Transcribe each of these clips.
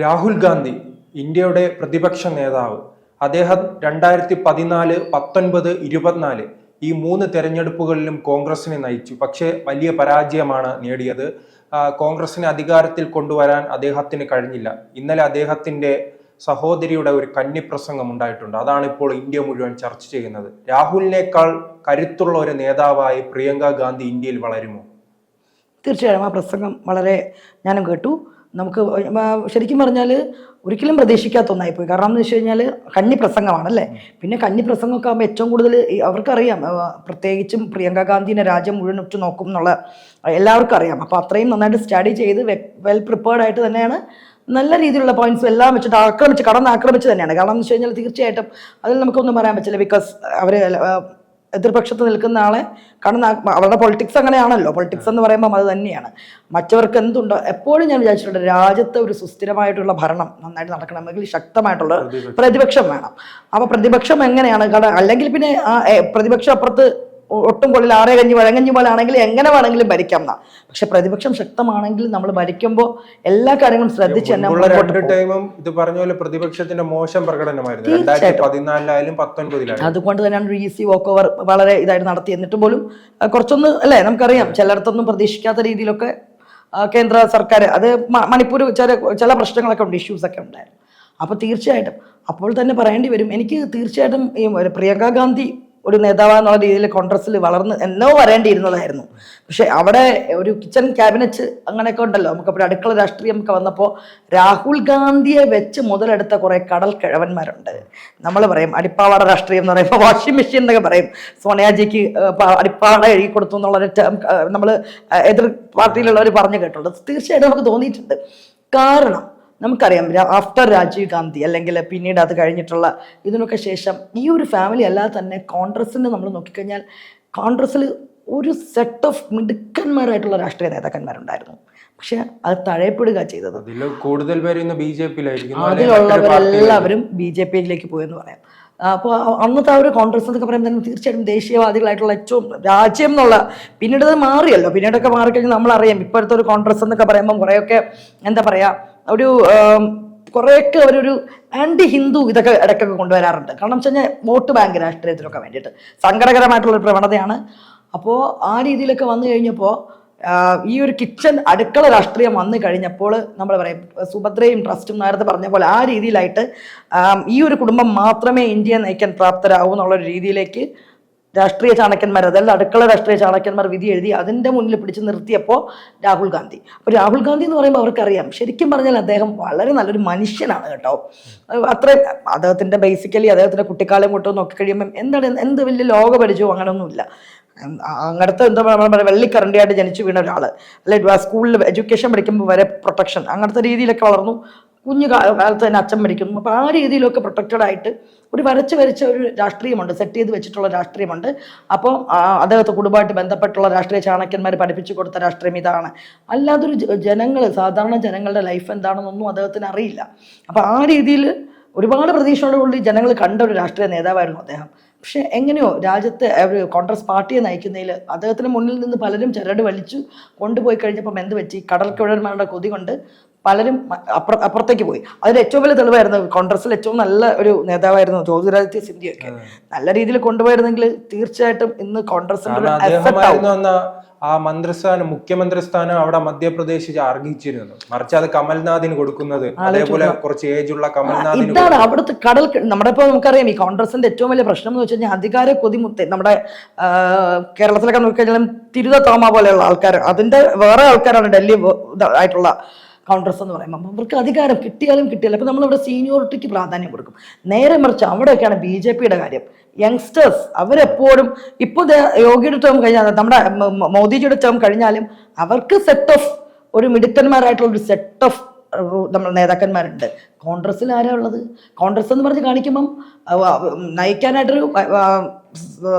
രാഹുൽ ഗാന്ധി ഇന്ത്യയുടെ പ്രതിപക്ഷ നേതാവ്. അദ്ദേഹം രണ്ടായിരത്തി പതിനാല് പത്തൊൻപത് ഇരുപത്തിനാല് ഈ മൂന്ന് തെരഞ്ഞെടുപ്പുകളിലും കോൺഗ്രസിനെ നയിച്ചു. പക്ഷേ വലിയ പരാജയമാണ് നേടിയത്. കോൺഗ്രസിനെ അധികാരത്തിൽ കൊണ്ടുവരാൻ അദ്ദേഹത്തിന് കഴിഞ്ഞില്ല. ഇന്നലെ അദ്ദേഹത്തിന്റെ സഹോദരിയുടെ ഒരു കന്നിപ്രസംഗം ഉണ്ടായിട്ടുണ്ട്. അതാണ് ഇപ്പോൾ ഇന്ത്യ മുഴുവൻ ചർച്ച ചെയ്യുന്നത്. രാഹുലിനേക്കാൾ കരുത്തുള്ള ഒരു നേതാവായി പ്രിയങ്ക ഗാന്ധി ഇന്ത്യയിൽ വളരുമോ? തീർച്ചയായും ആ പ്രസംഗം വളരെ ഞാനും കേട്ടു. നമുക്ക് ശരിക്കും പറഞ്ഞാൽ ഒരിക്കലും പ്രതീക്ഷിക്കാത്ത ഒന്നായിപ്പോയി കാരണം എന്ന് വെച്ച് കഴിഞ്ഞാൽ കന്നി പ്രസംഗമാണല്ലേ? പിന്നെ കന്നി പ്രസംഗമൊക്കെ ആകുമ്പോൾ ഏറ്റവും കൂടുതൽ അവർക്കറിയാം പ്രത്യേകിച്ചും പ്രിയങ്ക ഗാന്ധിനെ രാജ്യം മുഴുവൻ ഉറ്റു നോക്കും എന്നുള്ള എല്ലാവർക്കും അറിയാം. അപ്പോൾ അത്രയും നന്നായിട്ട് സ്റ്റഡി ചെയ്ത് വെൽ പ്രിപ്പേർഡ് ആയിട്ട് തന്നെയാണ് നല്ല രീതിയിലുള്ള പോയിന്റ്സ് എല്ലാം വെച്ചിട്ട് ആക്രമിച്ച് കടന്ന് ആക്രമിച്ച് തന്നെയാണ്. കാരണം എന്ന് വെച്ച് കഴിഞ്ഞാൽ തീർച്ചയായിട്ടും അതിൽ നമുക്കൊന്നും പറയാൻ പറ്റില്ല ബിക്കോസ് അവർ എതിർപക്ഷത്ത് നിൽക്കുന്ന ആളെ കാരണം അവരുടെ പൊളിറ്റിക്സ് അങ്ങനെയാണല്ലോ. പൊളിറ്റിക്സ് എന്ന് പറയുമ്പോൾ അത് തന്നെയാണ്. മറ്റവർക്ക് എന്തുണ്ടോ എപ്പോഴും ഞാൻ വിചാരിച്ചിട്ടുണ്ട് രാജ്യത്തെ ഒരു സുസ്ഥിരമായിട്ടുള്ള ഭരണം നന്നായിട്ട് നടക്കണമെങ്കിൽ ശക്തമായിട്ടുള്ള പ്രതിപക്ഷം. വേണം. അപ്പോൾ പ്രതിപക്ഷം എങ്ങനെയാണ്? കാരണം അല്ലെങ്കിൽ പിന്നെ ആ പ്രതിപക്ഷം അപ്പുറത്ത് ഒട്ടും കൊള്ളിൽ ആറേ കഞ്ഞി വഴങ്ങഞ്ഞി പോലെ ആണെങ്കിൽ എങ്ങനെ വേണമെങ്കിലും ഭരിക്കാം എന്നാ. പക്ഷെ പ്രതിപക്ഷം ശക്തമാണെങ്കിൽ നമ്മൾ ഭരിക്കുമ്പോൾ എല്ലാ കാര്യങ്ങളും ശ്രദ്ധിച്ച് തന്നെ ടൈമും ഇത് പറഞ്ഞ പോലെ പ്രതിപക്ഷത്തിന്റെ മോശം പ്രകടനമായിരുന്നു. രണ്ടായിരത്തി പതിനാലിലായാലും പത്തൊൻപതിലായാലും. അതുകൊണ്ട് തന്നെയാണ് ഒരു സി വോക്ക് ഓവർ വളരെ ഇതായിട്ട് നടത്തി. എന്നിട്ടും പോലും കുറച്ചൊന്ന് അല്ലേ നമുക്കറിയാം ചിലയിടത്തൊന്നും പ്രതീക്ഷിക്കാത്ത രീതിയിലൊക്കെ കേന്ദ്ര സർക്കാർ അത് മണിപ്പൂർ ചില ചില പ്രശ്നങ്ങളൊക്കെ ഉണ്ട് ഇഷ്യൂസ് ഒക്കെ ഉണ്ടായിരുന്നു. അപ്പോൾ തീർച്ചയായിട്ടും അപ്പോൾ തന്നെ പറയേണ്ടി വരും. എനിക്ക് തീർച്ചയായിട്ടും ഈ പ്രിയങ്ക ഗാന്ധി ഒരു നേതാവ് എന്നുള്ള രീതിയിൽ കോൺഗ്രസ്സിൽ വളർന്ന് എന്നോ വരേണ്ടിയിരുന്നതായിരുന്നു. പക്ഷെ അവിടെ ഒരു കിച്ചൺ ക്യാബിനറ്റ് അങ്ങനെയൊക്കെ ഉണ്ടല്ലോ. നമുക്കപ്പോൾ അടുക്കള രാഷ്ട്രീയം ഒക്കെ വന്നപ്പോൾ രാഹുൽ ഗാന്ധിയെ വെച്ച് മുതലെടുത്ത കുറേ കടൽ കിഴവന്മാരുണ്ട്. നമ്മൾ പറയും അടിപ്പാവാട രാഷ്ട്രീയം എന്ന് പറയുമ്പോൾ വാഷിംഗ് മെഷീൻ എന്നൊക്കെ പറയും. സോണിയാജിക്ക് അടിപ്പാട എഴുതി കൊടുത്തു എന്നുള്ളൊരു ടേം നമ്മൾ എതിർ പാർട്ടിയിലുള്ളവർ പറഞ്ഞു കേട്ടുള്ളൂ തീർച്ചയായിട്ടും നമുക്ക് തോന്നിയിട്ടുണ്ട്. കാരണം നമുക്കറിയാം ആഫ്റ്റർ രാജീവ് ഗാന്ധി അല്ലെങ്കിൽ പിന്നീട് അത് കഴിഞ്ഞിട്ടുള്ള ഇതിനൊക്കെ ശേഷം ഈ ഒരു ഫാമിലി അല്ലാതെ തന്നെ കോൺഗ്രസിന് നമ്മൾ നോക്കിക്കഴിഞ്ഞാൽ കോൺഗ്രസ്സിൽ ഒരു സെറ്റ് ഓഫ് മിടുക്കന്മാരായിട്ടുള്ള രാഷ്ട്രീയ നേതാക്കന്മാരുണ്ടായിരുന്നു. പക്ഷെ അത് തഴയപ്പെടുക ചെയ്തത്. കൂടുതൽ പേര് ബി ജെ പിയിലായിരിക്കും അതിലുള്ളവരെല്ലാവരും ബി ജെ പിയിലേക്ക് പോയെന്ന് പറയാം. അപ്പോൾ അന്നത്തെ ആ ഒരു കോൺഗ്രസ് എന്നൊക്കെ പറയുമ്പോൾ തന്നെ തീർച്ചയായിട്ടും ദേശീയവാദികളായിട്ടുള്ള ഏറ്റവും രാജ്യം എന്നുള്ള പിന്നീട് അത് മാറിയല്ലോ. പിന്നീടൊക്കെ മാറിക്കഴിഞ്ഞാൽ നമ്മളറിയാം. ഇപ്പോഴത്തെ ഒരു കോൺഗ്രസ് എന്നൊക്കെ പറയുമ്പോൾ കുറേയൊക്കെ എന്താ പറയുക ഒരു കുറേയൊക്കെ അവരൊരു ആന്റി ഹിന്ദു ഇതൊക്കെ ഇടയ്ക്കൊക്കെ കൊണ്ടുവരാറുണ്ട്. കാരണം വെച്ച് കഴിഞ്ഞാൽ വോട്ട് ബാങ്ക് രാഷ്ട്രീയത്തിനൊക്കെ വേണ്ടിയിട്ട്. സങ്കടകരമായിട്ടുള്ള ഒരു പ്രവണതയാണ്. അപ്പോൾ ആ രീതിയിലൊക്കെ വന്നു കഴിഞ്ഞപ്പോൾ ഈ ഒരു കിച്ചൺ അടുക്കള രാഷ്ട്രീയം വന്നു കഴിഞ്ഞപ്പോൾ നമ്മൾ പറയും സുഭദ്രയും ട്രസ്റ്റും നേരത്തെ പറഞ്ഞ പോലെ ആ രീതിയിലായിട്ട് ഈ ഒരു കുടുംബം മാത്രമേ ഇന്ത്യയെ നയിക്കാൻ പ്രാപ്തരാകൂ എന്നുള്ള രീതിയിലേക്ക് രാഷ്ട്രീയ ചാണക്യന്മാർ അതല്ല അടുക്കള രാഷ്ട്രീയ ചാണക്യന്മാർ വിധി എഴുതി അതിന്റെ മുന്നിൽ പിടിച്ച് നിർത്തിയപ്പോൾ രാഹുൽ ഗാന്ധി. അപ്പോൾ രാഹുൽ ഗാന്ധി എന്ന് പറയുമ്പോൾ അവർക്കറിയാം ശരിക്കും പറഞ്ഞാൽ അദ്ദേഹം വളരെ നല്ലൊരു മനുഷ്യനാണ് കേട്ടോ. അത്ര അദ്ദേഹത്തിന്റെ ബേസിക്കലി അദ്ദേഹത്തിന്റെ കുട്ടിക്കാലം തൊട്ട് നോക്കിക്കഴിയുമ്പം എന്താണ് എന്ത് വലിയ ലോക പരിചയവും അങ്ങനെയൊന്നുമില്ല. അങ്ങനത്തെ എന്താ പറയുക വെള്ളിക്കറണ്ടിയായിട്ട് ജനിച്ചു വീണ ഒരാൾ അല്ലെ സ്കൂളിൽ എഡ്യൂക്കേഷൻ പഠിക്കുമ്പോൾ വരെ പ്രൊട്ടക്ഷൻ അങ്ങനത്തെ രീതിയിലൊക്കെ വളർന്നു. കുഞ്ഞു കാലത്ത് തന്നെ അച്ഛൻ മരിക്കുന്നു. അപ്പോൾ ആ രീതിയിലൊക്കെ പ്രൊട്ടക്റ്റഡ് ആയിട്ട് ഒരു വരച്ച് വരച്ച ഒരു രാഷ്ട്രീയമുണ്ട്. സെറ്റ് ചെയ്ത് വെച്ചിട്ടുള്ള രാഷ്ട്രീയമുണ്ട്. അപ്പോൾ അദ്ദേഹത്തെ കുടുംബമായിട്ട് ബന്ധപ്പെട്ടുള്ള രാഷ്ട്രീയ ചാണക്യന്മാർ പഠിപ്പിച്ചു കൊടുത്ത രാഷ്ട്രീയം ഇതാണ്. അല്ലാതൊരു ജനങ്ങൾ സാധാരണ ജനങ്ങളുടെ ലൈഫ് എന്താണെന്നൊന്നും അദ്ദേഹത്തിന് അറിയില്ല. അപ്പോൾ ആ രീതിയിൽ ഒരുപാട് പ്രതീക്ഷയോടുകൂടി ജനങ്ങൾ കണ്ട ഒരു രാഷ്ട്രീയ നേതാവായിരുന്നു അദ്ദേഹം. പക്ഷെ എങ്ങനെയോ രാജ്യത്തെ കോൺഗ്രസ് പാർട്ടിയെ നയിക്കുന്നതിൽ അദ്ദേഹത്തിന് മുന്നിൽ നിന്ന് പലരും ചരട് വലിച്ചു കൊണ്ടുപോയി കഴിഞ്ഞപ്പം എന്ത് പറ്റി? കടൽക്കുഴന്മാരുടെ കിഴന്മാരുടെ കൊതി കൊണ്ട് പലരും അപ്പുറം അപ്പുറ അപ്പുറത്തേക്ക് പോയി. അതിൽ ഏറ്റവും വലിയ തെളിവായിരുന്നു കോൺഗ്രസിൽ ഏറ്റവും നല്ല ഒരു നേതാവായിരുന്നു ജ്യോതിരാദിത്യ സിന്ധ്യയൊക്കെ. നല്ല രീതിയിൽ കൊണ്ടുപോയിരുന്നെങ്കിൽ തീർച്ചയായിട്ടും ഇന്ന് കോൺഗ്രസിന്റെ ആ മന്ത്രിസ്ഥാനം മുഖ്യമന്ത്രി സ്ഥാനം അവിടെ മധ്യപ്രദേശിൽ അർഹിച്ചിരുന്നു മറിച്ച് അത് കമൽനാഥിന് കൊടുക്കുന്നത്. അതേപോലെ കുറച്ച് ഏജ് ഉള്ള കമൽനാഥിന് ഇതാണ് അവിടുത്തെ കടൽ നമ്മുടെ ഇപ്പോൾ നമുക്കറിയാം ഈ കോൺഗ്രസിന്റെ ഏറ്റവും വലിയ പ്രശ്നം എന്ന് വെച്ച് കഴിഞ്ഞാൽ അധികാര കൊതിമുത്ത് നമ്മുടെ കേരളത്തിലൊക്കെ നോക്കിക്കഴിഞ്ഞാൽ തിരുത തോമ പോലെയുള്ള ആൾക്കാർ അതിന്റെ വേറെ ആൾക്കാരാണ് ഡൽഹി ആയിട്ടുള്ള കോൺഗ്രസ് എന്ന് പറയുമ്പോൾ അവർക്ക് അധികാരം കിട്ടിയാലും കിട്ടിയാലും അപ്പം നമ്മളിവിടെ സീനിയോറിറ്റിക്ക് പ്രാധാന്യം കൊടുക്കും. നേരെ മറിച്ച് അവിടെയൊക്കെയാണ് ബി ജെ പിയുടെ കാര്യം. യങ്സ്റ്റേഴ്സ് അവരെപ്പോഴും ഇപ്പോൾ യോഗിയുടെ ടേം കഴിഞ്ഞാൽ നമ്മുടെ മോദിജിയുടെ ടേം കഴിഞ്ഞാലും അവർക്ക് സെറ്റ് ഓഫ് ഒരു മിടുക്കന്മാരായിട്ടുള്ള ഒരു സെറ്റ് ഓഫ് നമ്മൾ നേതാക്കന്മാരുണ്ട്. കോൺഗ്രസ്സിൽ ആരാ ഉള്ളത്? കോൺഗ്രസ് എന്ന് പറഞ്ഞ് കാണിക്കുമ്പം നയിക്കാനായിട്ടൊരു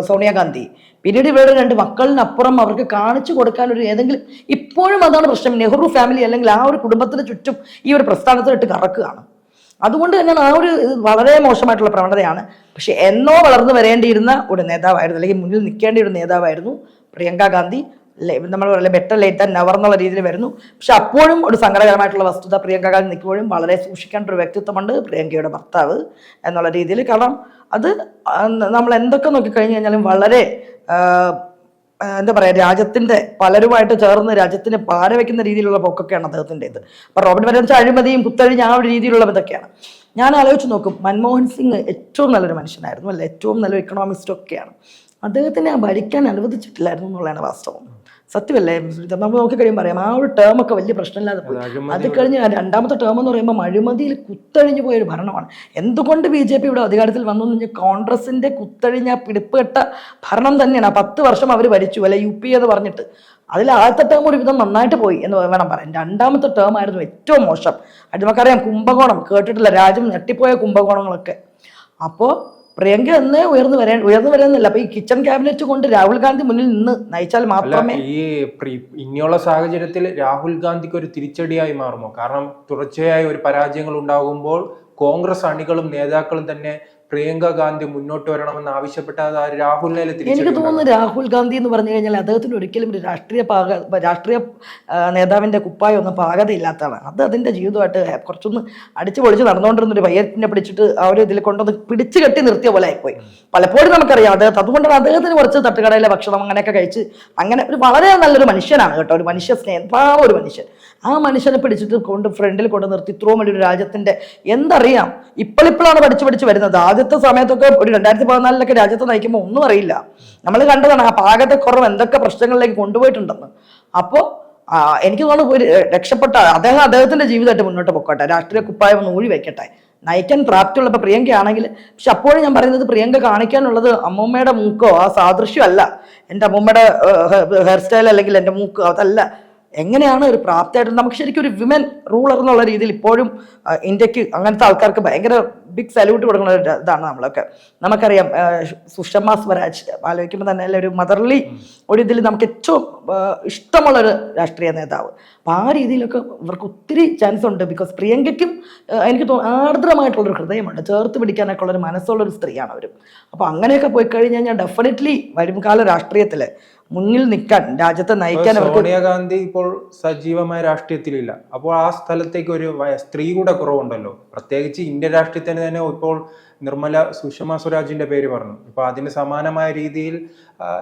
സോണിയാഗാന്ധി. പിന്നീട് ഇവരുടെ രണ്ട് മക്കളിനപ്പുറം അവർക്ക് കാണിച്ചു കൊടുക്കാൻ ഒരു ഏതെങ്കിലും ഇപ്പോഴും അതാണ് പ്രശ്നം. നെഹ്റു ഫാമിലി അല്ലെങ്കിൽ ആ ഒരു കുടുംബത്തിന് ചുറ്റും ഈ ഒരു പ്രസ്ഥാനത്തിലിട്ട് കറക്കുകയാണ്. അതുകൊണ്ട് തന്നെയാണ് ആ ഒരു വളരെ മോശമായിട്ടുള്ള പ്രവണതയാണ്. പക്ഷെ എന്നോ വളർന്നു വരേണ്ടിയിരുന്ന ഒരു നേതാവായിരുന്നു അല്ലെങ്കിൽ മുന്നിൽ നിൽക്കേണ്ട ഒരു നേതാവായിരുന്നു പ്രിയങ്ക ഗാന്ധി. നമ്മൾ പറയുന്നത് ബെറ്റർ ലേറ്റ് ആൻഡ് നെവർ എന്നുള്ള രീതിയിൽ വരുന്നു. പക്ഷെ അപ്പോഴും ഒരു സങ്കടകരമായിട്ടുള്ള വസ്തുത പ്രിയങ്ക ഗാന്ധി നിൽക്കുമ്പോഴും വളരെ സൂക്ഷിക്കേണ്ട ഒരു വ്യക്തിത്വമുണ്ട് പ്രിയങ്കയുടെ ഭർത്താവ് എന്നുള്ള രീതിയിൽ. കാരണം അത് നമ്മൾ എന്തൊക്കെ നോക്കിക്കഴിഞ്ഞ് കഴിഞ്ഞാലും വളരെ എന്താ പറയുക രാജ്യത്തിന്റെ പലരുമായിട്ട് ചേർന്ന് രാജ്യത്തിന് പാര വെക്കുന്ന രീതിയിലുള്ള പോക്കൊക്കെയാണ് അദ്ദേഹത്തിന്റെത്. അപ്പോൾ റോബിൻ വരച്ച അഴിമതിയും കുത്തഴിഞ്ഞ ആ ഒരു രീതിയിലുള്ള ഇതൊക്കെയാണ്. ഞാൻ ആലോചിച്ച് നോക്കും മൻമോഹൻ സിംഗ് ഏറ്റവും നല്ലൊരു മനുഷ്യനായിരുന്നു അല്ല? ഏറ്റവും നല്ലൊരു ഇക്കണോമിസ്റ്റ് ഒക്കെയാണ്. അദ്ദേഹത്തിനെ ഭരിക്കാൻ അനുവദിച്ചിട്ടില്ലായിരുന്നു എന്നുള്ളതാണ് വാസ്തവം. സത്യമല്ലേ? നമ്മൾ നോക്കി നോക്കിക്കഴിയുമ്പോൾ പറയാം ആ ഒരു ടേം ഒക്കെ വലിയ പ്രശ്നമില്ലാതെ പോയി. അത് കഴിഞ്ഞ് രണ്ടാമത്തെ ടേം എന്ന് പറയുമ്പോൾ അഴിമതിയിൽ കുത്തഴിഞ്ഞു പോയൊരു ഭരണമാണ്. എന്തുകൊണ്ട് ബി ജെ പി ഇവിടെ അധികാരത്തിൽ വന്നു എന്ന് പറഞ്ഞാൽ കോൺഗ്രസിന്റെ കുത്തഴിഞ്ഞ പിടിപ്പുകെട്ട ഭരണം തന്നെയാണ്. ആ പത്ത് വർഷം അവർ ഭരിച്ചു അല്ലെ യു പി എന്ന് പറഞ്ഞിട്ട്. അതിൽ ആദ്യത്തെ ടേം ഒരു വിധം നന്നായിട്ട് പോയി എന്ന് വേണം പറയാൻ. രണ്ടാമത്തെ ടേം ആയിരുന്നു ഏറ്റവും മോശം. അത് നമുക്കറിയാം കുംഭകോണം കേട്ടിട്ടില്ല? രാജ്യം ഞെട്ടിപ്പോയ കുംഭകോണങ്ങളൊക്കെ. അപ്പോൾ പ്രിയങ്ക എന്നേ ഉയർന്നു വരാൻ ഉയർന്നു വരുന്നില്ല. അപ്പൊ ഈ കിച്ചൺ ക്യാബിനറ്റ് കൊണ്ട് രാഹുൽ ഗാന്ധി മുന്നിൽ നിന്ന് നയിച്ചാൽ മാത്രമേ ഈ ഇനിയുള്ള സാഹചര്യത്തിൽ രാഹുൽ ഗാന്ധിക്ക് ഒരു തിരിച്ചടിയായി മാറുമോ? കാരണം തുടർച്ചയായ ഒരു പരാജയങ്ങൾ ഉണ്ടാകുമ്പോൾ കോൺഗ്രസ് അണികളും നേതാക്കളും തന്നെ പ്രിയങ്ക ഗാന്ധി മുന്നോട്ട് വരണമെന്ന് ആവശ്യപ്പെട്ട രാഹുലിനെ എനിക്ക് തോന്നുന്നു രാഹുൽ ഗാന്ധി എന്ന് പറഞ്ഞു കഴിഞ്ഞാൽ അദ്ദേഹത്തിന് ഒരിക്കലും ഒരു രാഷ്ട്രീയ പാക രാഷ്ട്രീയ ആ, നേതാവിന്റെ കുപ്പായ ഒന്നും പാകതയില്ലാത്തതാണ്. അത് അതിന്റെ ജീവിതമായിട്ട് കുറച്ചൊന്ന് അടിച്ചു പൊളിച്ച് നടന്നുകൊണ്ടിരുന്ന ഒരു പയ്യറ്റിനെ പിടിച്ചിട്ട് ഒരു ഇതിൽ കൊണ്ടൊന്ന് പിടിച്ചു കെട്ടി നിർത്തിയ പോലെ ആയിപ്പോയി. പലപ്പോഴും നമുക്കറിയാം അദ്ദേഹത്തെ അതുകൊണ്ടാണ് അദ്ദേഹത്തിന് കുറച്ച് തട്ടുകടയിലെ ഭക്ഷണം അങ്ങനെയൊക്കെ കഴിച്ച് അങ്ങനെ ഒരു വളരെ നല്ലൊരു മനുഷ്യനാണ് കേട്ടോ. ഒരു മനുഷ്യ സ്നേഹ ഒരു മനുഷ്യൻ. ആ മനുഷ്യനെ പിടിച്ചിട്ട് കൊണ്ട് ഫ്രണ്ടിൽ കൊണ്ട് നിർത്തി ഇത്രയും വലിയൊരു രാജ്യത്തിന്റെ എന്തറിയാം? ഇപ്പോഴിപ്പോഴാണ് പഠിച്ചു പഠിച്ച് വരുന്നത്. ആദ്യത്തെ സമയത്തൊക്കെ ഒരു രണ്ടായിരത്തി പതിനാലിലൊക്കെ രാജ്യത്തെ നയിക്കുമ്പോൾ ഒന്നും അറിയില്ല. നമ്മൾ കണ്ടതാണ് ആ പാകത്തെ കുറവ് എന്തൊക്കെ പ്രശ്നങ്ങളിലേക്ക് കൊണ്ടുപോയിട്ടുണ്ടെന്ന്. അപ്പോൾ എനിക്ക് തോന്നുന്നു ഒരു രക്ഷപ്പെട്ട അദ്ദേഹം അദ്ദേഹത്തിന്റെ ജീവിതമായിട്ട് മുന്നോട്ട് പൊക്കോട്ടെ. രാഷ്ട്രീയ കുപ്പായം ഒന്ന് ഊഴി വെക്കട്ടെ. നയിക്കാൻ പ്രാപ്തിയുള്ള ഇപ്പൊ പ്രിയങ്ക ആണെങ്കിൽ പക്ഷെ അപ്പോഴും ഞാൻ പറയുന്നത് പ്രിയങ്ക കാണിക്കാനുള്ളത് അമ്മൂമ്മയുടെ മൂക്കോ? ആ സാദൃശ്യമല്ല. എന്റെ അമ്മൂമ്മയുടെ ഹെയർ സ്റ്റൈൽ അല്ലെങ്കിൽ എന്റെ മൂക്കോ അതല്ല. എങ്ങനെയാണ് ഒരു പ്രാപ്തിയായിട്ട് നമുക്ക് ശരിക്കും ഒരു വിമൻ റൂളർ എന്നുള്ള രീതിയിൽ ഇപ്പോഴും ഇന്ത്യയ്ക്ക് അങ്ങനത്തെ ആൾക്കാർക്ക് ഭയങ്കര ബിഗ് സല്യൂട്ട് കൊടുക്കുന്ന ഒരു ഇതാണ് നമ്മളൊക്കെ. നമുക്കറിയാം സുഷമ സ്വരാജ് ആലോചിക്കുമ്പോൾ തന്നെ ഒരു മദർലി ഒരു ഇതിൽ നമുക്ക് ഏറ്റവും ഇഷ്ടമുള്ള ഒരു രാഷ്ട്രീയ നേതാവ്. അപ്പം ആ രീതിയിലൊക്കെ ഇവർക്ക് ഒത്തിരി ചാൻസ് ഉണ്ട് ബിക്കോസ് പ്രിയങ്കയ്ക്കും എനിക്ക് തോന്നുന്നു ആർദ്രമായിട്ടുള്ളൊരു ഹൃദയമുണ്ട്. ചേർത്ത് പിടിക്കാനൊക്കെ ഉള്ളൊരു മനസ്സുള്ളൊരു സ്ത്രീയാണ് അവർ അപ്പോൾ അങ്ങനെയൊക്കെ പോയി കഴിഞ്ഞാൽ ഞാൻ ഡെഫിനറ്റ്ലി വരുംകാല രാഷ്ട്രീയത്തിൽ മുന്നിൽ നിൽക്കാൻ രാജ്യത്തെ നയിക്കാൻ സോണിയാഗാന്ധി ഇപ്പോൾ സജീവമായ രാഷ്ട്രീയത്തിലില്ല. അപ്പോൾ ആ സ്ഥലത്തേക്ക് ഒരു സ്ത്രീ കൂടെ കുറവുണ്ടല്ലോ. പ്രത്യേകിച്ച് ഇന്ത്യൻ രാഷ്ട്രീയത്തിന് തന്നെ ഇപ്പോൾ നിർമ്മല സുഷമ സ്വരാജിന്റെ പേര് പറഞ്ഞു. ഇപ്പൊ അതിന് സമാനമായ രീതിയിൽ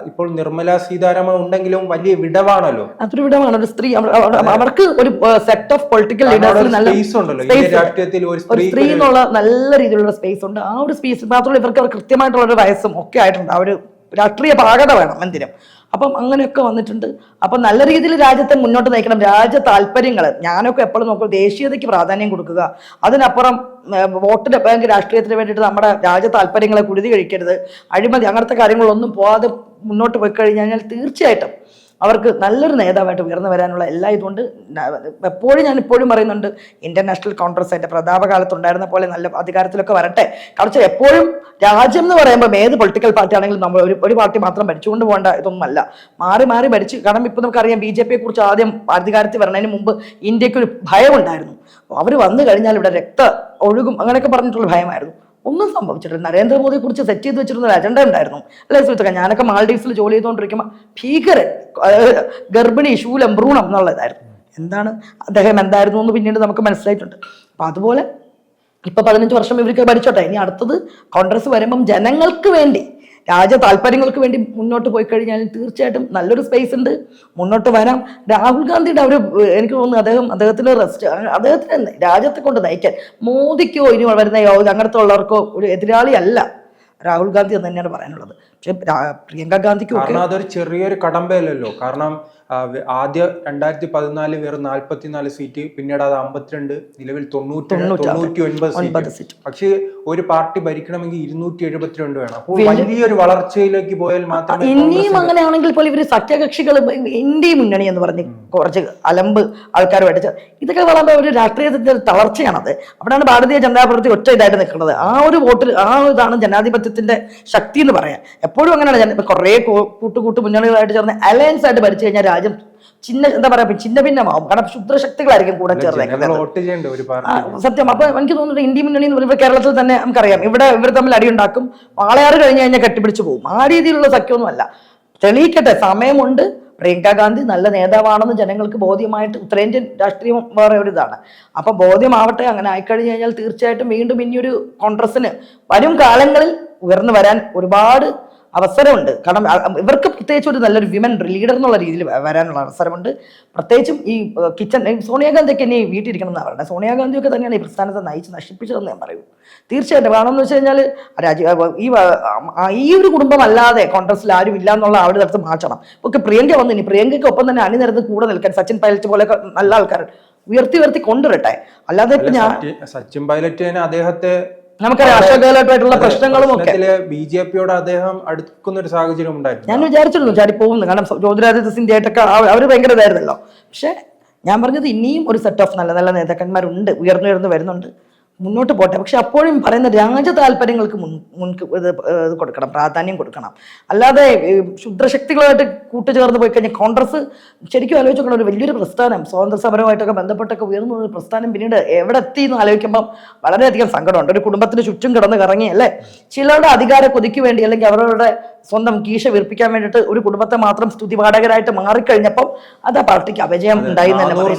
ഇപ്പോൾ നിർമ്മല സീതാരാമൻ ഉണ്ടെങ്കിലും വലിയ വിടവാണല്ലോ. അതൊരു വിടവാണ്. ഒരു സ്ത്രീ അവർ- അവർ- അവർക്ക് ഒരു സെറ്റ് ഓഫ് പൊളിറ്റിക്കൽ space ഉണ്ടല്ലോ. ഇന്ത്യൻ രാഷ്ട്രീയത്തിൽ ഒരു സ്ത്രീ എന്നുള്ള നല്ല രീതിയിലുള്ള സ്പേസ് ഉണ്ട്. ആ ഒരു സ്പേസ് മാത്രമല്ല ഇവർക്ക് കൃത്യമായിട്ടുള്ള ഒരു വയസ്സും ഒക്കെ ആയിട്ടുണ്ട് ആ ഒരു രാഷ്ട്രീയ പാകത വേണം എന്തിനും. അപ്പം അങ്ങനെയൊക്കെ വന്നിട്ടുണ്ട്. അപ്പം നല്ല രീതിയിൽ രാജ്യത്തെ മുന്നോട്ട് നയിക്കണം. രാജ്യ താല്പര്യങ്ങൾ ഞാനൊക്കെ എപ്പോഴും നോക്കും ദേശീയതയ്ക്ക് പ്രാധാന്യം കൊടുക്കുക. അതിനപ്പുറം ഏർ, വോട്ടിന്റെ ബാങ്ക് രാഷ്ട്രീയത്തിന് വേണ്ടിയിട്ട് നമ്മുടെ രാജ്യ താല്പര്യങ്ങളെ കുരുതി കഴിക്കരുത്. അഴിമതി അങ്ങനത്തെ കാര്യങ്ങളൊന്നും പോവാതെ മുന്നോട്ട് പോയി കഴിഞ്ഞു കഴിഞ്ഞാൽ തീർച്ചയായിട്ടും അവർക്ക് നല്ലൊരു നേതാവായിട്ട് ഉയർന്നു വരാനുള്ള എല്ലാ ഇതുകൊണ്ട് എപ്പോഴും ഞാൻ ഇപ്പോഴും പറയുന്നുണ്ട് ഇന്റർനാഷണൽ നാഷണൽ കോൺഗ്രസ് അതിന്റെ പ്രതാപകാലത്ത് ഉണ്ടായിരുന്ന പോലെ നല്ല അധികാരത്തിലൊക്കെ വരട്ടെ. കാരണം എപ്പോഴും രാജ്യം എന്ന് പറയുമ്പോൾ ഏത് പൊളിറ്റിക്കൽ പാർട്ടി ആണെങ്കിലും നമ്മൾ ഒരു ഒരു പാർട്ടി മാത്രം ഭരിച്ചുകൊണ്ട് പോകേണ്ട ഇതൊന്നും അല്ല മാറി മാറി ഭരിച്ച് കാരണം ഇപ്പൊ നമുക്കറിയാം ബി ജെ പിയെ കുറിച്ച് ആദ്യം അധികാരത്തിൽ വരണതിന് മുമ്പ് ഒരു ഭയമുണ്ടായിരുന്നു. അവർ വന്നു കഴിഞ്ഞാൽ ഇവിടെ രക്ത ഒഴുകും അങ്ങനെയൊക്കെ പറഞ്ഞിട്ടുള്ള ഭയമായിരുന്നു. ഒന്നും സംഭവിച്ചിട്ടില്ല. നരേന്ദ്രമോദിയെ കുറിച്ച് സെറ്റ് ചെയ്ത് വെച്ചിരുന്ന ഒരു അജണ്ട ഉണ്ടായിരുന്നു. അല്ലേ സുഹൃത്തുക്കൾ ഞാനൊക്കെ മാൾഡീവ്സിൽ ജോലി ചെയ്തുകൊണ്ടിരിക്കുമ്പോൾ അതായത് ഗർഭിണി ശൂലം ഭ്രൂണം എന്നുള്ളതായിരുന്നു. എന്താണ്? അദ്ദേഹം എന്തായിരുന്നു എന്ന് പിന്നീട് നമുക്ക് മനസ്സിലായിട്ടുണ്ട്. അപ്പൊ അതുപോലെ ഇപ്പൊ പതിനഞ്ച് വർഷം ഇവർക്ക് പഠിച്ചോട്ടെ. ഇനി അടുത്തത് കോൺഗ്രസ് വരുമ്പം ജനങ്ങൾക്ക് വേണ്ടി രാജ്യ താല്പര്യങ്ങൾക്ക് വേണ്ടി മുന്നോട്ട് പോയി കഴിഞ്ഞാൽ തീർച്ചയായിട്ടും നല്ലൊരു സ്പേസ് ഉണ്ട്. മുന്നോട്ട് വരാം. രാഹുൽ ഗാന്ധിയുടെ അവർ എനിക്ക് തോന്നുന്നു അദ്ദേഹം അദ്ദേഹത്തിന് റെസ്റ്റ് അദ്ദേഹത്തിന് രാജ്യത്തെ കൊണ്ട് നയിക്കാൻ. മോദിക്കോ ഇനി വരുന്ന അങ്ങനത്തെ ഉള്ളവർക്കോ ഒരു എതിരാളിയല്ല രാഹുൽ ഗാന്ധി എന്ന് തന്നെയാണ് പറയാനുള്ളത്. പക്ഷെ പ്രിയങ്ക ഗാന്ധിക്കും അതൊരു ചെറിയൊരു കടമ്പയല്ലല്ലോ. കാരണം ആദ്യ രണ്ടായിരത്തി പതിനാല് വെറും നാല്പത്തിനാല് സീറ്റ് പിന്നീട് അത് അമ്പത്തിരണ്ട് നിലവിൽ തൊണ്ണൂറ്റി. തൊണ്ണൂറ്റി ഒൻപത് സീറ്റ്. പക്ഷേ ഒരു പാർട്ടി ഭരിക്കണമെങ്കിൽ ഇരുന്നൂറ്റി എഴുപത്തിരണ്ട് വേണം. അപ്പോൾ വലിയൊരു വളർച്ചയിലേക്ക് പോയാൽ മാത്രമേ ഇനിയും അങ്ങനെയാണെങ്കിൽ പോലും ഇവർ സഖ്യകക്ഷികൾ ഇന്ത്യ മുന്നണി എന്ന് പറഞ്ഞ് കുറച്ച് അലമ്പ് ആൾക്കാരുമായിട്ട് ഇതൊക്കെ വളരെ ഒരു രാഷ്ട്രീയത്തിന്റെ തളർച്ചയാണത്. അവിടെയാണ് ഭാരതീയ ജനതാ പാർട്ടി ഒറ്റ ഇതായിട്ട് നിൽക്കുന്നത്. ആ ഒരു വോട്ടിൽ ആ ഇതാണ് ജനാധിപത്യത്തിന്റെ ശക്തി എന്ന് പറയാം. എപ്പോഴും അങ്ങനെയാണ് കുറേ കൂട്ടുകൂട്ട് മുന്നണികളായിട്ട് ചേർന്ന് അലയൻസ് ആയിട്ട് ഭരിച്ചു കഴിഞ്ഞാൽ രാജ്യം ചിന്ന എന്താ പറയാ ചിന്ന ഭിന്നമാവും കാരണം ശുദ്രശക്തികളായിരിക്കും കൂടെ ചേർന്നേക്കുന്നത്. സത്യം. അപ്പൊ എനിക്ക് തോന്നുന്നു ഇന്ത്യ മുന്നണി എന്ന് പറയുമ്പോൾ കേരളത്തിൽ തന്നെ നമുക്കറിയാം. ഇവിടെ ഇവർ തമ്മിൽ അടിയുണ്ടാക്കും. വാളയാറ് കഴിഞ്ഞ് കഴിഞ്ഞാൽ കെട്ടിപ്പിടിച്ച് പോകും. ആ രീതിയിലുള്ള സഖ്യമൊന്നുമല്ല. തെളിയിക്കട്ടെ സമയമുണ്ട്. പ്രിയങ്ക ഗാന്ധി നല്ല നേതാവാണെന്ന് ജനങ്ങൾക്ക് ബോധ്യമായിട്ട് ഉത്തരേന്ത്യൻ രാഷ്ട്രീയം വേറെ ഒരു ഇതാണ്. അപ്പം ബോധ്യമാവട്ടെ അങ്ങനെ ആയിക്കഴിഞ്ഞു കഴിഞ്ഞാൽ തീർച്ചയായിട്ടും വീണ്ടും ഇനിയൊരു കോൺഗ്രസിന് വരും കാലങ്ങളിൽ ഉയർന്നു വരാൻ ഒരുപാട് അവസരമുണ്ട്. കാരണം ഇവർക്ക് പ്രത്യേകിച്ച് ഒരു നല്ലൊരു വിമൻ ലീഡർ എന്നുള്ള രീതിയിൽ വരാനുള്ള അവസരമുണ്ട്. പ്രത്യേകിച്ചും ഈ കിച്ചൺ സോണിയാഗാന്ധിയൊക്കെ ഇനി വീട്ടിലിരിക്കണം എന്നാണ് പറയുന്നത്. സോണിയാഗാന്ധിയൊക്കെ തന്നെയാണ് ഈ പ്രസ്ഥാനത്തെ നയിച്ച് നശിപ്പിച്ചതെന്ന് ഞാൻ പറയൂ. തീർച്ചയായിട്ടും കാരണം എന്ന് വെച്ച് കഴിഞ്ഞാൽ രാജീവ് ഈ ഈ ഒരു കുടുംബം അല്ലാതെ കോൺഗ്രസിൽ ആരും ഇല്ല എന്നുള്ള ആ ഒരു തരത്തിൽ മാറ്റണം. ഒക്കെ പ്രിയങ്ക വന്നു. ഇനി പ്രിയങ്കയ്ക്ക് ഒപ്പം തന്നെ അണിനിരന്ന് കൂടെ നിൽക്കാൻ സച്ചിൻ പൈലറ്റ് പോലെ നല്ല ആൾക്കാർ ഉയർത്തി ഉയർത്തി കൊണ്ടുവരട്ടെ. അല്ലാതെ ഇപ്പൊ ഞാൻ സച്ചിൻ പൈലറ്റ് അദ്ദേഹത്തെ നമുക്കറിയാം അശോക് ഗെഹ്ലോട്ടുമായിട്ടുള്ള പ്രശ്നങ്ങളും ഒക്കെ. ബി ജെ പിയോട് അദ്ദേഹം അടുക്കുന്ന ഒരു സാഹചര്യം ഉണ്ടായിരുന്നു ഞാൻ വിചാരിച്ചിരുന്നു ചാടി പോകുന്നു. കാരണം ജ്യോതിരാദിത്യ സിന്ധ്യയായിട്ടൊക്കെ അവർ ഭയങ്കര ഇതായിരുന്നല്ലോ. പക്ഷെ ഞാൻ പറഞ്ഞത് ഇനിയും ഒരു സെറ്റ് ഓഫ് നല്ല നല്ല നേതാക്കന്മാരുണ്ട്. ഉയർന്നുയർന്ന് വരുന്നുണ്ട്. മുന്നോട്ട് പോട്ടെ. പക്ഷെ അപ്പോഴും പറയുന്ന രാജ താല്പര്യങ്ങൾക്ക് മുൻ മുൻക്ക് ഇത് കൊടുക്കണം പ്രാധാന്യം കൊടുക്കണം. അല്ലാതെ ക്ഷുദ്രശക്തികളായിട്ട് കൂട്ടുചേർന്ന് പോയി കഴിഞ്ഞാൽ കോൺഗ്രസ് ശരിക്കും ആലോചിച്ച് നോക്കണം ഒരു വലിയൊരു പ്രസ്ഥാനം സ്വാതന്ത്ര്യ സമരമായിട്ടൊക്കെ ബന്ധപ്പെട്ടൊക്കെ ഉയർന്നു ഒരു പ്രസ്ഥാനം പിന്നീട് എവിടെ എത്തി എന്ന് ആലോചിക്കുമ്പോൾ വളരെയധികം സങ്കടമുണ്ട്. ഒരു കുടുംബത്തിന് ചുറ്റും കിടന്ന് കറങ്ങി അല്ലേ? ചിലരുടെ അധികാര കൊതിക്ക് വേണ്ടി അല്ലെങ്കിൽ അവരുടെ സ്വന്തം കീശ വീർപ്പിക്കാൻ വേണ്ടിയിട്ട് ഒരു കുടുംബത്തെ മാത്രം സ്തുതിപാഠകരായിട്ട് മാറിക്കഴിഞ്ഞപ്പോൾ അത് ആ പാർട്ടിക്ക് അപജയം ഉണ്ടായി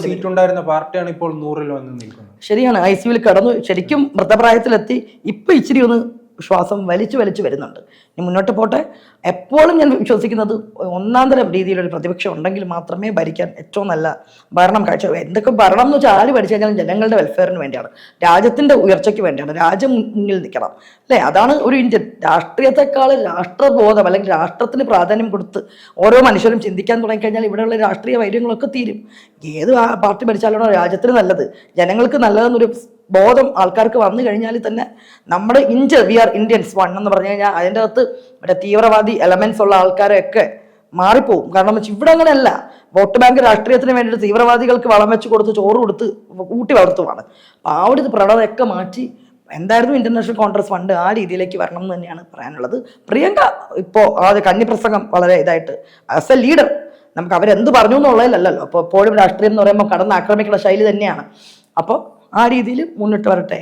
സീറ്റ് ഉണ്ടായിരുന്ന പാർട്ടിയാണ് ഇപ്പോൾ നൂറിൽ വന്ന് നിൽക്കുന്നത്. ശരിയാണ്. ഐ സിയുവിൽ കിടന്നു. ശരിക്കും മൃതപ്രായത്തിലെത്തി. ഇപ്പൊ ഇച്ചിരി ഒന്ന് ശ്വാസം വലിച്ചു വലിച്ചു വരുന്നുണ്ട്. ഇനി മുന്നോട്ട് പോട്ടെ. എപ്പോഴും ഞാൻ വിശ്വസിക്കുന്നത് ഒന്നാം തരം രീതിയിലൊരു പ്രതിപക്ഷം ഉണ്ടെങ്കിൽ മാത്രമേ ഭരിക്കാൻ ഏറ്റവും നല്ല ഭരണം കാഴ്ച എന്തൊക്കെ ഭരണം എന്ന് വെച്ചാൽ ആര് ഭരിച്ചു കഴിഞ്ഞാലും ജനങ്ങളുടെ വെൽഫെയറിന് വേണ്ടിയാണ്. രാജ്യത്തിന്റെ ഉയർച്ചയ്ക്ക് വേണ്ടിയാണ്. രാജ്യം മുന്നിൽ നിൽക്കണം. അല്ലേ? അതാണ് ഒരു ഇന്ത്യൻ. രാഷ്ട്രീയത്തെക്കാൾ രാഷ്ട്രബോധം അല്ലെങ്കിൽ രാഷ്ട്രത്തിന് പ്രാധാന്യം കൊടുത്ത് ഓരോ മനുഷ്യരും ചിന്തിക്കാൻ തുടങ്ങിക്കഴിഞ്ഞാൽ ഇവിടെയുള്ള രാഷ്ട്രീയ വൈര്യങ്ങളൊക്കെ തീരും. ഏത് പാർട്ടി ഭരിച്ചാലാണോ രാജ്യത്തിന് നല്ലത്? ജനങ്ങൾക്ക് നല്ലതെന്നൊരു ബോധം ആൾക്കാർക്ക് വന്നു കഴിഞ്ഞാൽ തന്നെ നമ്മുടെ India we are Indians one എന്ന് പറഞ്ഞു കഴിഞ്ഞാൽ അതിന്റെ അകത്ത് മറ്റേ തീവ്രവാദി എലമെന്റ്സ് ഉള്ള ആൾക്കാരെയൊക്കെ മാറിപ്പോവും. കാരണം വെച്ചാൽ ഇവിടെ അങ്ങനെയല്ല. വോട്ട് ബാങ്ക് രാഷ്ട്രീയത്തിന് വേണ്ടിയിട്ട് തീവ്രവാദികൾക്ക് വളം വെച്ച് കൊടുത്ത് ചോറ് കൊടുത്ത് ഊട്ടി വളർത്തുവാണ്. അപ്പോൾ ആ ഒരു പ്രവണതയൊക്കെ മാറ്റി എന്തായിരുന്നു ഇന്റർനാഷണൽ കോൺഗ്രസ് ഫണ്ട് ആ രീതിയിലേക്ക് വരണം എന്ന് തന്നെയാണ് പറയാനുള്ളത്. പ്രിയങ്ക ഇപ്പോൾ ആ കന്നിപ്രസംഗം വളരെ ഇതായിട്ട്. ആസ് എ ലീഡർ നമുക്ക് അവരെന്ത് പറഞ്ഞു എന്നുള്ളതിലല്ലല്ലോ. അപ്പോൾ എപ്പോഴും രാഷ്ട്രീയം എന്ന് പറയുമ്പോൾ കടന്ന് ആക്രമിക്കുന്ന ശൈലി തന്നെയാണ്. അപ്പോൾ ആ രീതിയിൽ മുന്നിട്ട് വരട്ടെ.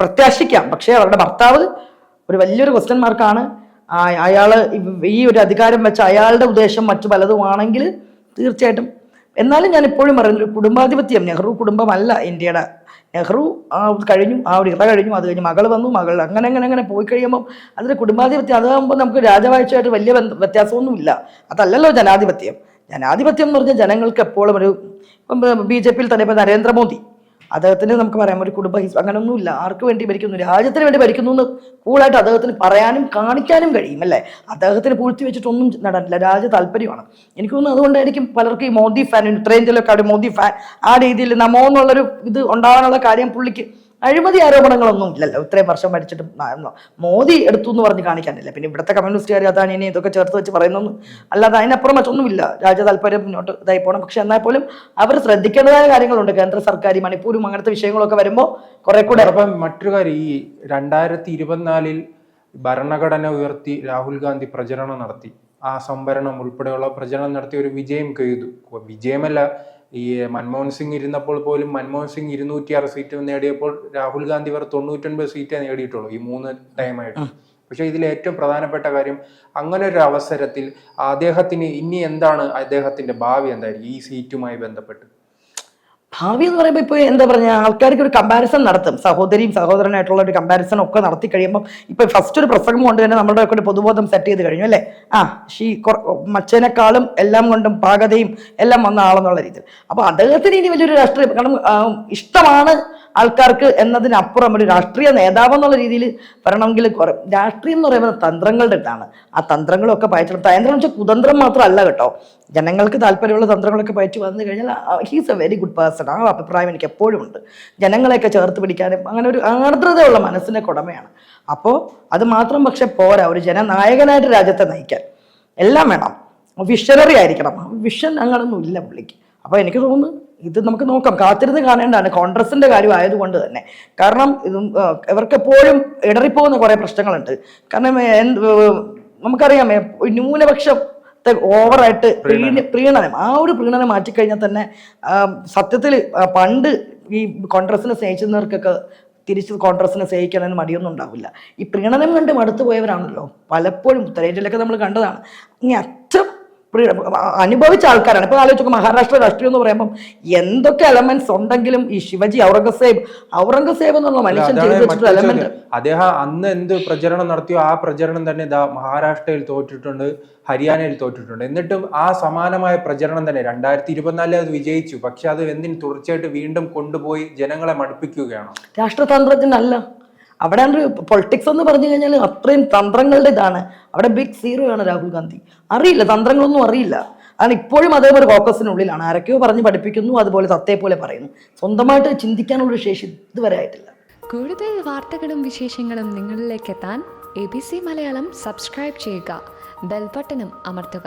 പ്രത്യാശിക്കാം. പക്ഷേ അവരുടെ ഭർത്താവ് ഒരു വലിയൊരു ക്വസ്റ്റ്യൻ മാർക്കാണ് അയാൾ ഈ ഒരു അധികാരം വെച്ച് അയാളുടെ ഉദ്ദേശം മറ്റു പലതുമാണെങ്കിൽ തീർച്ചയായിട്ടും. എന്നാലും ഞാൻ ഇപ്പോഴും പറയുന്നത് ഒരു കുടുംബാധിപത്യം. നെഹ്റു കുടുംബമല്ല ഇന്ത്യയുടെ. നെഹ്റു ആ കഴിഞ്ഞു ആ ഒരു ഇറ കഴിഞ്ഞു അത് കഴിഞ്ഞ് മകൾ വന്നു. മകൾ അങ്ങനെ അങ്ങനെ അങ്ങനെ പോയി കഴിയുമ്പോൾ അതൊരു കുടുംബാധിപത്യം അതാകുമ്പോൾ നമുക്ക് രാജവാഴ്ചയായിട്ട് വലിയ വ്യത്യാസമൊന്നുമില്ല. അതല്ലല്ലോ ജനാധിപത്യം. ജനാധിപത്യം എന്ന് പറഞ്ഞാൽ ജനങ്ങൾക്ക് എപ്പോഴും ഒരു ഇപ്പം ബി ജെ പിയിൽ തന്നെ ഇപ്പം നരേന്ദ്രമോദി. അദ്ദേഹത്തിന് നമുക്ക് പറയാം ഒരു കുടുംബ ഹിസ് ആർക്ക് വേണ്ടി ഭരിക്കുന്നു? രാജ്യത്തിന് വേണ്ടി ഭരിക്കുന്നു എന്ന് കൂളായിട്ട് അദ്ദേഹത്തിന് പറയാനും കാണിക്കാനും കഴിയും അല്ലേ? അദ്ദേഹത്തിന് പൂഴ്ത്തി വെച്ചിട്ടൊന്നും നടന്നില്ല. രാജ്യ താല്പര്യമാണ്. എനിക്ക് തോന്നുന്നു അതുകൊണ്ടായിരിക്കും പലർക്കും ഈ മോദി ഫാൻ ഉത്തരേന്ത്യയിലൊക്കെ അവിടെ മോദി ഫാൻ ആ രീതിയിൽ നമോ എന്നുള്ളൊരു ഇത് ഉണ്ടാകാനുള്ള കാര്യം പുള്ളിക്ക് അഴിമതി ആരോപണങ്ങളൊന്നും ഇല്ലല്ലോ. ഇത്രയും വർഷം ഭരിച്ചിട്ടും മോദി എടുത്തു എന്ന് പറഞ്ഞ് കാണിക്കാനില്ല. പിന്നെ ഇവിടുത്തെ കമ്മ്യൂണിസ്റ്റുകാർ ഇനി ഇതൊക്കെ ചേർത്ത് വെച്ച് പറയുന്നൊന്നും അല്ലാതെ അതിനപ്പുറം മറ്റൊന്നുമില്ല. രാജ്യ താല്പര്യം മുന്നോട്ട് ഇതായി പോകണം പക്ഷെ എന്നാൽ പോലും അവർ ശ്രദ്ധിക്കേണ്ടതായ കാര്യങ്ങളുണ്ട്. കേന്ദ്ര സർക്കാർ മണിപ്പൂരും അങ്ങനത്തെ വിഷയങ്ങളൊക്കെ വരുമ്പോൾ കുറെ കൂടെ അപ്പം മറ്റൊരു കാര്യം. ഈ രണ്ടായിരത്തി ഇരുപത്തിനാലിൽ ഭരണഘടന ഉയർത്തി രാഹുൽ ഗാന്ധി പ്രചരണം നടത്തി. ആ സംവരണം ഉൾപ്പെടെയുള്ള പ്രചരണം നടത്തി ഒരു വിജയം കൊയ്തു. വിജയമല്ല ഈ മൻമോഹൻ സിംഗ് ഇരുന്നപ്പോൾ പോലും മൻമോഹൻ സിംഗ് ഇരുന്നൂറ്റി ആറ് സീറ്റ് നേടിയപ്പോൾ രാഹുൽ ഗാന്ധി വെറും തൊണ്ണൂറ്റൊൻപത് സീറ്റേ നേടിയിട്ടുള്ളൂ ഈ മൂന്ന് ടൈമായിട്ട് പക്ഷെ ഇതിൽ ഏറ്റവും പ്രധാനപ്പെട്ട കാര്യം അങ്ങനെ ഒരു അവസരത്തിൽ അദ്ദേഹത്തിന് ഇനി എന്താണ് അദ്ദേഹത്തിന്റെ ഭാവി എന്തായിരിക്കും? ഈ സീറ്റുമായി ബന്ധപ്പെട്ട്. ഭാവി എന്ന് പറയുമ്പോൾ ഇപ്പോൾ എന്താ പറയുക ആൾക്കാർക്ക് ഒരു കമ്പാരിസൺ നടത്തും. സഹോദരിയും സഹോദരനായിട്ടുള്ള ഒരു കമ്പാരിസൺ ഒക്കെ നടത്തി കഴിയുമ്പോൾ ഇപ്പൊ ഫസ്റ്റ് ഒരു പ്രസംഗം കൊണ്ട് തന്നെ നമ്മുടെ ഒക്കെ ഒരു പൊതുബോധം സെറ്റ് ചെയ്ത് കഴിഞ്ഞു അല്ലേ? ആ ഷീ മച്ചനേക്കാളും എല്ലാം കൊണ്ടും പാകതയും എല്ലാം വന്ന ആളെന്നുള്ള രീതിയിൽ. അപ്പോൾ അദ്ദേഹത്തിന് ഇനി വലിയൊരു രാഷ്ട്രീയ കാരണം ഇഷ്ടമാണ് ആൾക്കാർക്ക് എന്നതിനപ്പുറം ഒരു രാഷ്ട്രീയ നേതാവ് എന്നുള്ള രീതിയിൽ വരണമെങ്കിൽ കുറെ രാഷ്ട്രീയം എന്ന് പറയുന്നത് തന്ത്രങ്ങളുടെ ഇതാണ്. ആ തന്ത്രങ്ങളൊക്കെ പയറ്റണം തന്ത്രം വെച്ചാൽ കുതന്ത്രം മാത്രമല്ല കേട്ടോ. ജനങ്ങൾക്ക് താല്പര്യമുള്ള തന്ത്രങ്ങളൊക്കെ പയറ്റി വന്നു കഴിഞ്ഞാൽ he's a very good person ആ അഭിപ്രായം എനിക്ക് എപ്പോഴും ഉണ്ട്. ജനങ്ങളെയൊക്കെ ചേർത്ത് പിടിക്കാനും അങ്ങനെ ഒരു ആർദ്രതയുള്ള മനസ്സിന്റെ കുടമയാണ്. അപ്പോൾ അത് മാത്രം പക്ഷെ പോരാ. ഒരു ജനനായകനായിട്ട് രാജ്യത്തെ നയിക്കാൻ. എല്ലാം വേണം. വിഷനറി ആയിരിക്കണം. വിഷൻ അങ്ങനൊന്നും ഇല്ല പുള്ളിക്ക്. അപ്പോൾ എനിക്ക് തോന്നുന്നു ഇത് നമുക്ക് നോക്കാം. കാത്തിരുന്ന് കാണേണ്ടതാണ്. കോൺഗ്രസിന്റെ കാര്യം ആയതുകൊണ്ട് തന്നെ. കാരണം ഇതും ഇവർക്കെപ്പോഴും ഇടറിപ്പോകുന്ന കുറേ പ്രശ്നങ്ങളുണ്ട്. കാരണം നമുക്കറിയാം ന്യൂനപക്ഷം ഓവറായിട്ട് പ്രീണനം. ആ ഒരു പ്രീണനം മാറ്റിക്കഴിഞ്ഞാൽ തന്നെ സത്യത്തിൽ പണ്ട് ഈ കോൺഗ്രസിനെ സ്നേഹിച്ചിരുന്നവർക്കൊക്കെ തിരിച്ച് കോൺഗ്രസിനെ സ്നേഹിക്കാനൊന്നും മടിയൊന്നും ഉണ്ടാവില്ല. ഈ പ്രീണനം കണ്ട് മടുത്തു പോയവരാണല്ലോ. പലപ്പോഴും ഉത്തരേന്ത്യയിലൊക്കെ നമ്മൾ കണ്ടതാണ്. ഇനി അനുഭവിച്ച ആൾക്കാരാണ്. ഇപ്പൊ ആലോചിച്ചൊക്കെ മഹാരാഷ്ട്ര രാഷ്ട്രീയം എന്ന് പറയുമ്പോൾ എന്തൊക്കെ എലമെന്റ്സ് ഉണ്ടെങ്കിലും ഈ ശിവജി ഔറംഗസേബ് ഔറംഗസേബ് എന്നുള്ള മനുഷ്യൻ അതാണ് ചെയ്തു വെച്ചിട്ടുള്ള എലമെന്റ് അദ്ദേഹം അന്ന് എന്ത് പ്രചരണം നടത്തിയോ ആ പ്രചരണം തന്നെ മഹാരാഷ്ട്രയിൽ തോറ്റിട്ടുണ്ട് ഹരിയാനയിൽ തോറ്റിട്ടുണ്ട്. എന്നിട്ടും ആ സമാനമായ പ്രചരണം തന്നെ രണ്ടായിരത്തി ഇരുപത്തിനാലിൽ അത് വിജയിച്ചു. പക്ഷെ അത് എന്തിന് തുടർച്ചയായിട്ട് വീണ്ടും കൊണ്ടുപോയി ജനങ്ങളെ മടുപ്പിക്കുകയാണോ? രാഷ്ട്രതന്ത്രജ്ഞനല്ല. അവിടെ പൊളിറ്റിക്സ് എന്ന് പറഞ്ഞു കഴിഞ്ഞാൽ അത്രയും തന്ത്രങ്ങളുടെ ഇതാണ്. അവിടെ ബിഗ് സീറോ ആണ് രാഹുൽ ഗാന്ധി. അറിയില്ല തന്ത്രങ്ങളൊന്നും അറിയില്ല. അതാണ് ഇപ്പോഴും അതേപോലെ കോക്കസിനുള്ളിലാണ് ആരൊക്കെയോ പറഞ്ഞ് പഠിപ്പിക്കുന്നു അതുപോലെ തത്തേ പോലെ പറയുന്നു. സ്വന്തമായിട്ട് ചിന്തിക്കാനുള്ള ശേഷി ഇതുവരെ ആയിട്ടില്ല. കൂടുതൽ വാർത്തകളും വിശേഷങ്ങളും നിങ്ങളിലേക്ക് എത്താൻ A B C Malayalam subscribe ചെയ്യുക. ബെൽബട്ടനും അമർത്തുക.